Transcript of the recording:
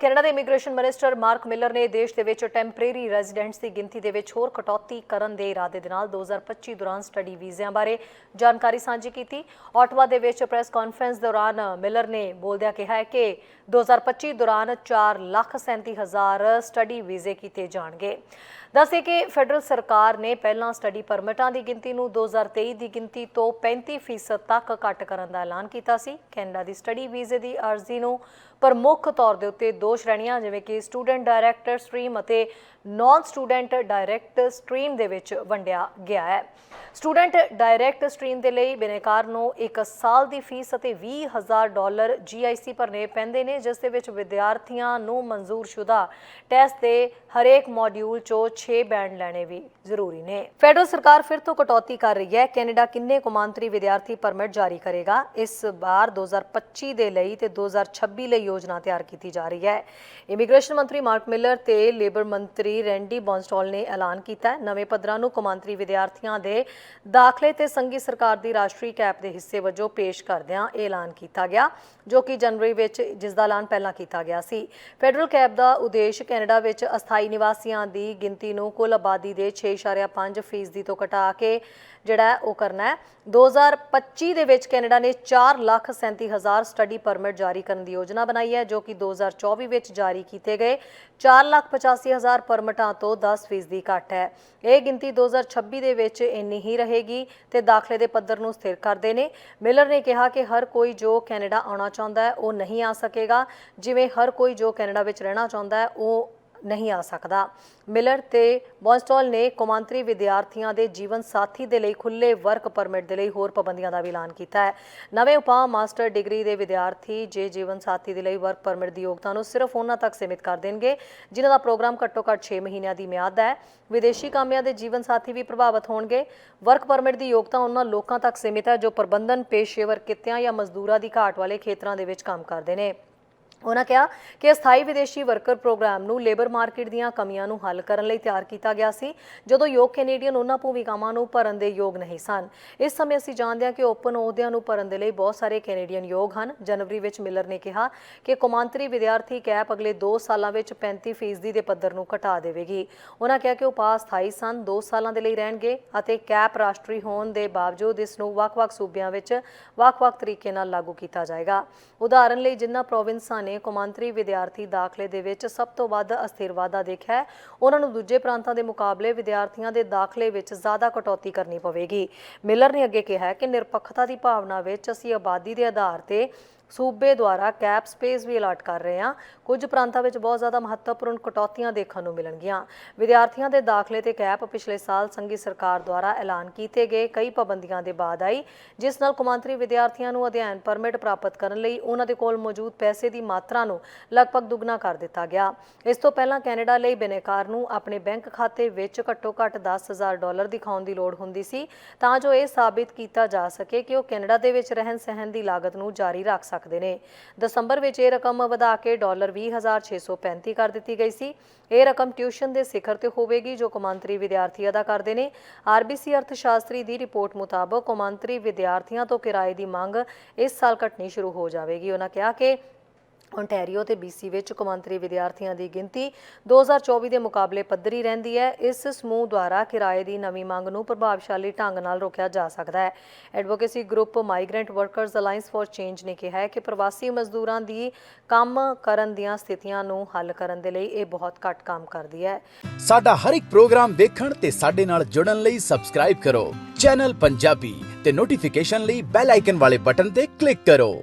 Canada ਦੇ immigration minister mark miller ਨੇ ਦੇਸ਼ ਦੇ ਵਿੱਚ ਟੈਂਪਰੇਰੀ ਰੈਜ਼ੀਡੈਂਟਸ ਦੀ ਗਿਣਤੀ ਦੇ ਵਿੱਚ ਹੋਰ ਕਟੌਤੀ ਕਰਨ ਦੇ ਇਰਾਦੇ ਦੇ ਨਾਲ 2025 ਦੌਰਾਨ ਸਟੱਡੀ ਵੀਜ਼ਿਆਂ ਬਾਰੇ ਜਾਣਕਾਰੀ ਸਾਂਝੀ ਕੀਤੀ। ਆਟਵਾ ਦੇ ਵਿੱਚ ਪ੍ਰੈਸ ਕਾਨਫਰੰਸ ਦੌਰਾਨ ਮਿਲਰ ਨੇ ਬੋਲਦਿਆਂ ਕਿਹਾ ਹੈ ਕਿ 2025 ਦੌਰਾਨ 437000 ਸਟੱਡੀ ਵੀਜ਼ੇ ਕੀਤੇ ਜਾਣਗੇ। ਦੱਸੇ ਕਿ ਫੈਡਰਲ ਸਰਕਾਰ ਨੇ ਪਹਿਲਾਂ ਸਟੱਡੀ ਪਰਮਿਟਾਂ ਦੀ ਗਿਣਤੀ ਨੂੰ 2023 ਦੀ ਗਿਣਤੀ ਤੋਂ 35% ਤੱਕ ਘੱਟ ਕਰਨ ਦਾ ਐਲਾਨ ਕੀਤਾ ਸੀ। ਕੈਨੇਡਾ ਦੀ ਸਟੱਡੀ ਵੀਜ਼ੇ ਦੀ ਅਰਜ਼ੀ ਨੂੰ ਪ੍ਰਮੁੱਖ ਤੌਰ ਦੇ ਉੱਤੇ ਦੋ ਸ਼੍ਰੇਣੀਆਂ ਜਿਵੇਂ ਕਿ ਸਟੂਡੈਂਟ ਡਾਇਰੈਕਟਰ ਸਟਰੀਮ ਅਤੇ ਨਾਨ ਸਟੂਡੈਂਟ ਡਾਇਰੈਕਟ ਸਟਰੀਮ ਦੇ ਵਿੱਚ ਵੰਡਿਆ ਗਿਆ ਹੈ। ਸਟੂਡੈਂਟ ਡਾਇਰੈਕਟ ਸਟਰੀਮ ਦੇ ਲਈ ਬਿਨੇਕਾਰ ਨੂੰ 1 ਸਾਲ ਦੀ ਫੀਸ ਅਤੇ 20000 ਡਾਲਰ GIC ਭਰਨੇ ਪੈਂਦੇ ਨੇ, ਜਿਸ ਦੇ ਵਿੱਚ ਵਿਦਿਆਰਥੀਆਂ ਨੂੰ ਮਨਜ਼ੂਰਸ਼ੁਦਾ ਟੈਸਟ ਦੇ ਹਰੇਕ ਮੋਡਿਊਲ ਚੋਂ 6 ਬੈਂਡ ਲੈਣੇ ਵੀ ਜ਼ਰੂਰੀ ਨੇ। ਫੈਡਰਲ ਸਰਕਾਰ ਫਿਰ ਤੋਂ ਕਟੌਤੀ ਕਰ ਰਹੀ ਹੈ, ਕੈਨੇਡਾ ਕਿੰਨੇ ਕੌਮਾਂਤਰੀ ਵਿਦਿਆਰਥੀ ਪਰਮਿਟ ਜਾਰੀ ਕਰੇਗਾ? ਇਸ ਵਾਰ 2025 ਦੇ ਲਈ ਤੇ 2026 ਲਈ ਯੋਜਨਾ ਤਿਆਰ ਕੀਤੀ ਜਾ ਰਹੀ ਹੈ। ਇਮੀਗ੍ਰੇਸ਼ਨ ਮੰਤਰੀ ਮਾਰਕ ਮਿਲਰ ਤੇ ਲੇਬਰ ਮੰਤਰੀ ਰੈਂਡੀ ਬੌਨਸਟਾਲ ਨੇ ਐਲਾਨ ਕੀਤਾ ਹੈ। ਨਵੇਂ ਪੱਧਰਾਂ ਨੂੰ ਕੌਮਾਂਤਰੀ ਵਿਦਿਆਰਥੀਆਂ ਦੇ ਦਾਖਲੇ ਤੇ ਸੰਘੀ ਸਰਕਾਰ ਦੀ ਰਾਸ਼ਟਰੀ ਕੈਪ ਦੇ ਹਿੱਸੇ ਵਜੋਂ ਪੇਸ਼ ਕਰਦਿਆਂ ਇਹ ਐਲਾਨ ਕੀਤਾ ਗਿਆ ਜੋ ਕਿ ਜਨਵਰੀ ਵਿੱਚ ਜਿਸ ਦਾ ਐਲਾਨ ਪਹਿਲਾਂ ਕੀਤਾ ਗਿਆ ਸੀ। ਫੈਡਰਲ ਕੈਪ ਦਾ ਉਦੇਸ਼ ਕੈਨੇਡਾ ਵਿੱਚ ਅਸਥਾਈ ਨਿਵਾਸੀਆਂ ਦੀ ਗਿਣਤੀ ਨੂੰ ਕੁੱਲ ਆਬਾਦੀ ਦੇ 6.5% ਫੀਸਦੀ ਤੋਂ ਘਟਾ ਕੇ ਜਿਹੜਾ ਉਹ ਕਰਨਾ ਹੈ। 2025 ਦੇ ਵਿੱਚ ਕੈਨੇਡਾ ਨੇ 4,37,000 ਸਟੱਡੀ ਪਰਮਿਟ ਜਾਰੀ ਕਰਨ ਦੀ ਯੋਜਨਾ ਬਣਾਈ ਹੈ ਜੋ ਕਿ 2024 ਵਿੱਚ ਜਾਰੀ ਕੀਤੇ ਗਏ। 4,85,000 ਪਰਮਿਟਾਂ ਤੋਂ 10% ਘੱਟ ਹੈ। ਇਹ ਗਿਣਤੀ 2026 ਦੇ ਵਿੱਚ ਇੰਨੀ ਹੀ ਰਹੇਗੀ ਤੇ ਦਾਖਲੇ ਦੇ ਪੱਧਰ ਨੂੰ ਸਥਿਰ ਕਰਦੇ ਨੇ। ਮਿਲਰ ਨੇ ਕਿਹਾ ਕਿ ਹਰ ਕੋਈ ਜੋ ਕੈਨੇਡਾ ਆਉਣਾ ਚਾਹੁੰਦਾ ਹੈ ਉਹ ਨਹੀਂ ਆ ਸਕੇਗਾ। ਜਿਵੇਂ ਹਰ ਕੋਈ ਜੋ ਕੈਨੇਡਾ ਵਿੱਚ ਰਹਿਣਾ ਚਾਹੁੰਦਾ ਹੈ ਉਹ ਨਹੀਂ ਆ ਸਕਦਾ। ਮਿਲਰ ਤੇ ਬੌਨਸਟਾਲ ਨੇ ਕੌਮਾਂਤਰੀ ਵਿਦਿਆਰਥੀਆਂ ਦੇ ਜੀਵਨ ਸਾਥੀ ਦੇ ਲਈ ਖੁੱਲੇ ਵਰਕ ਪਰਮਿਟ ਦੇ ਲਈ ਹੋਰ ਪਾਬੰਦੀਆਂ ਦਾ ਵੀ ਐਲਾਨ ਕੀਤਾ ਹੈ। ਨਵੇਂ ਉਪਾਅ ਮਾਸਟਰ ਡਿਗਰੀ ਦੇ ਵਿਦਿਆਰਥੀ ਜੇ ਜੀਵਨ ਸਾਥੀ ਦੇ ਲਈ ਵਰਕ ਪਰਮਿਟ ਦੀ ਯੋਗਤਾ ਨੂੰ ਸਿਰਫ ਉਹਨਾਂ ਤੱਕ ਸੀਮਿਤ ਕਰ ਦੇਣਗੇ, ਜਿਨ੍ਹਾਂ ਦਾ ਪ੍ਰੋਗਰਾਮ ਘੱਟੋ ਘੱਟ 6 ਮਹੀਨਿਆਂ ਦੀ ਮਿਆਦ ਹੈ। ਵਿਦੇਸ਼ੀ ਕਾਮਿਆਂ ਦੇ ਜੀਵਨ ਸਾਥੀ ਵੀ ਪ੍ਰਭਾਵਿਤ ਹੋਣਗੇ। ਵਰਕ ਪਰਮਿਟ ਦੀ ਯੋਗਤਾ ਉਹਨਾਂ ਲੋਕਾਂ ਤੱਕ ਸੀਮਿਤ ਹੈ ਜੋ ਪ੍ਰਬੰਧਨ, ਪੇਸ਼ੇਵਰ ਕਿੱਤਿਆਂ ਜਾਂ ਮਜ਼ਦੂਰਾਂ ਦੀ ਘਾਟ ਵਾਲੇ ਖੇਤਰਾਂ ਦੇ ਵਿੱਚ ਕੰਮ ਕਰਦੇ ਨੇ। ਉਹਨਾਂ ਕਿਹਾ ਕਿ ਅਸਥਾਈ ਵਿਦੇਸ਼ੀ ਵਰਕਰ ਪ੍ਰੋਗਰਾਮ ਨੂੰ ਲੇਬਰ ਮਾਰਕੀਟ ਦੀਆਂ ਕਮੀਆਂ ਨੂੰ ਹੱਲ ਕਰਨ ਲਈ ਤਿਆਰ ਕੀਤਾ ਗਿਆ ਸੀ, ਜਦੋਂ ਯੋਗ ਕੈਨੇਡੀਅਨ ਉਹਨਾਂ ਭੂਮਿਕਾਵਾਂ ਨੂੰ ਭਰਨ ਦੇ ਯੋਗ ਨਹੀਂ ਸਨ। ਇਸ ਸਮੇਂ ਅਸੀਂ ਜਾਣਦੇ ਹਾਂ ਕਿ ਓਪਨ ਅਹੁਦਿਆਂ ਨੂੰ ਭਰਨ ਦੇ ਲਈ ਬਹੁਤ ਸਾਰੇ ਕੈਨੇਡੀਅਨ ਯੋਗ ਹਨ। ਜਨਵਰੀ ਵਿੱਚ ਮਿਲਰ ਨੇ ਕਿਹਾ ਕਿ ਕੌਮਾਂਤਰੀ ਵਿਦਿਆਰਥੀ ਕੈਪ ਅਗਲੇ 2 ਸਾਲਾਂ ਵਿੱਚ 35% ਦੇ ਪੱਧਰ ਨੂੰ ਘਟਾ ਦੇਵੇਗੀ। ਉਹਨਾਂ ਕਿਹਾ ਕਿ ਉਪਾਅ ਸਥਾਈ ਸਨ 2 ਸਾਲਾਂ ਦੇ ਲਈ ਰਹਿਣਗੇ ਅਤੇ ਕੈਪ ਰਾਸ਼ਟਰੀ ਹੋਣ ਦੇ ਬਾਵਜੂਦ ਇਸ ਨੂੰ ਵੱਖ-ਵੱਖ ਸੂਬਿਆਂ ਵਿੱਚ ਵੱਖ-ਵੱਖ ਤਰੀਕੇ ਨਾਲ ਲਾਗੂ ਕੀਤਾ ਜਾਏਗਾ। ਉਦਾਹਰਨ ਲਈ ਜਿਨ੍ਹਾਂ ਪ੍ਰੋਵਿੰਸਾਂ ਨੇ ਕੌਮਾਂਤਰੀ ਵਿਦਿਆਰਥੀ ਦਾਖਲੇ ਦੇ ਵਿੱਚ ਸਭ ਤੋਂ ਵੱਧ ਅਸਥਿਰ ਵਾਧਾ ਦੇਖਿਆ ਉਹਨਾਂ ਨੂੰ ਦੂਜੇ ਪ੍ਰਾਂਤਾਂ ਦੇ ਮੁਕਾਬਲੇ ਵਿਦਿਆਰਥੀਆਂ ਦੇ ਦਾਖਲੇ ਵਿੱਚ ਜ਼ਿਆਦਾ ਕਟੌਤੀ ਕਰਨੀ ਪਵੇਗੀ। ਮਿਲਰ ਨੇ ਅੱਗੇ ਕਿਹਾ ਕਿ ਨਿਰਪੱਖਤਾ ਦੀ ਭਾਵਨਾ ਵਿੱਚ ਅਸੀਂ ਆਬਾਦੀ ਦੇ ਆਧਾਰ ਤੇ ਸੂਬੇ ਦੁਆਰਾ ਕੈਪ ਸਪੇਸ ਵੀ ਅਲਾਟ ਕਰ ਰਹੇ ਹਾਂ। ਕੁਝ ਪ੍ਰਾਂਤਾਂ ਵਿੱਚ ਬਹੁਤ ਜ਼ਿਆਦਾ ਮਹੱਤਵਪੂਰਨ ਕਟੌਤੀਆਂ ਦੇਖਣ ਨੂੰ ਮਿਲਣਗੀਆਂ। ਵਿਦਿਆਰਥੀਆਂ ਦੇ ਦਾਖਲੇ ਤੇ ਕੈਪ ਪਿਛਲੇ ਸਾਲ ਸੰਘੀ ਸਰਕਾਰ ਦੁਆਰਾ ਐਲਾਨ ਕੀਤੇ ਗਏ ਕਈ ਪਾਬੰਦੀਆਂ ਦੇ ਬਾਅਦ ਆਈ, ਜਿਸ ਨਾਲ ਕੌਮਾਂਤਰੀ ਵਿਦਿਆਰਥੀਆਂ ਨੂੰ ਅਧਿਐਨ ਪਰਮਿਟ ਪ੍ਰਾਪਤ ਕਰਨ ਲਈ ਉਹਨਾਂ ਦੇ ਕੋਲ ਮੌਜੂਦ ਪੈਸੇ ਦੀ ਮਾਤਰਾ ਨੂੰ ਲਗਭਗ ਦੁੱਗਣਾ ਕਰ ਦਿੱਤਾ ਗਿਆ। ਇਸ ਤੋਂ ਪਹਿਲਾਂ ਕੈਨੇਡਾ ਲਈ ਬਿਨੇਕਾਰ ਨੂੰ ਆਪਣੇ ਬੈਂਕ ਖਾਤੇ ਵਿੱਚ ਘੱਟੋ ਘੱਟ 10000 ਡਾਲਰ ਦਿਖਾਉਣ ਦੀ ਲੋੜ ਹੁੰਦੀ ਸੀ, ਤਾਂ ਜੋ ਇਹ ਸਾਬਿਤ ਕੀਤਾ ਜਾ ਸਕੇ ਕਿ ਉਹ ਕੈਨੇਡਾ ਦੇ ਵਿੱਚ ਰਹਿਣ ਸਹਿਣ ਦੀ ਲਾਗਤ ਨੂੰ ਜਾਰੀ ਰੱਖ ਸਕਦੇ ਨੇ। ਦਸੰਬਰ ਵਿੱਚ ਇਹ ਰਕਮ ਵਧਾ ਕੇ ਡਾਲਰ 20635 ਕਰ ਦਿੱਤੀ ਗਈ ਸੀ। ਇਹ ਰਕਮ ਟਿਊਸ਼ਨ ਦੇ ਸਿਖਰ ਤੇ ਹੋਵੇਗੀ, ਜੋ ਕੌਮਾਂਤਰੀ ਵਿਦਿਆਰਥੀ ਅਦਾ ਕਰਦੇ ਨੇ। ਆਰਬੀਸੀ ਅਰਥਸ਼ਾਸਤਰੀ ਦੀ ਰਿਪੋਰਟ ਮੁਤਾਬਕ ਕੌਮਾਂਤਰੀ ਵਿਦਿਆਰਥੀਆਂ ਤੋਂ ਕਿਰਾਏ ਦੀ ਮੰਗ ਇਸ ਸਾਲ ਘਟਣੀ ਸ਼ੁਰੂ ਹੋ ਜਾਵੇਗੀ। ਉਹਨਾਂ ਕਿਹਾ ਕਿ ਓਨਟਾਰੀਓ ਤੇ BC ਵਿੱਚ ਕੌਮਾਂਤਰੀ ਵਿਦਿਆਰਥੀਆਂ ਦੀ ਗਿਣਤੀ 2024 ਦੇ ਮੁਕਾਬਲੇ ਪੱਧਰੀ ਰਹਿੰਦੀ ਹੈ। ਇਸ ਸਮੂਹ ਦੁਆਰਾ ਕਿਰਾਏ ਦੀ ਨਵੀਂ ਮੰਗ ਨੂੰ ਪ੍ਰਭਾਵਸ਼ਾਲੀ ਢੰਗ ਨਾਲ ਰੋਕਿਆ ਜਾ ਸਕਦਾ ਹੈ। Advocacy group migrant workers alliance for change ਨੇ ਕਿਹਾ ਹੈ ਕਿ ਪ੍ਰਵਾਸੀ ਮਜ਼ਦੂਰਾਂ ਦੀ ਕੰਮ ਕਰਨ ਦੀਆਂ ਸਥਿਤੀਆਂ ਨੂੰ ਹੱਲ ਕਰਨ ਦੇ ਲਈ ਇਹ ਬਹੁਤ ਘੱਟ ਕੰਮ ਕਰਦੀ ਹੈ। ਸਾਡਾ ਹਰ ਇੱਕ ਪ੍ਰੋਗਰਾਮ ਦੇਖਣ ਤੇ ਸਾਡੇ ਨਾਲ ਜੁੜਨ ਲਈ ਸਬਸਕ੍ਰਾਈਬ ਕਰੋ। ਚੈਨਲ ਪੰਜਾਬੀ ਤੇ ਨੋਟੀਫਿਕੇਸ਼ਨ ਲਈ ਬੈਲ ਆਈਕਨ ਵਾਲੇ ਬਟਨ ਤੇ ਕਲਿੱਕ ਕਰੋ।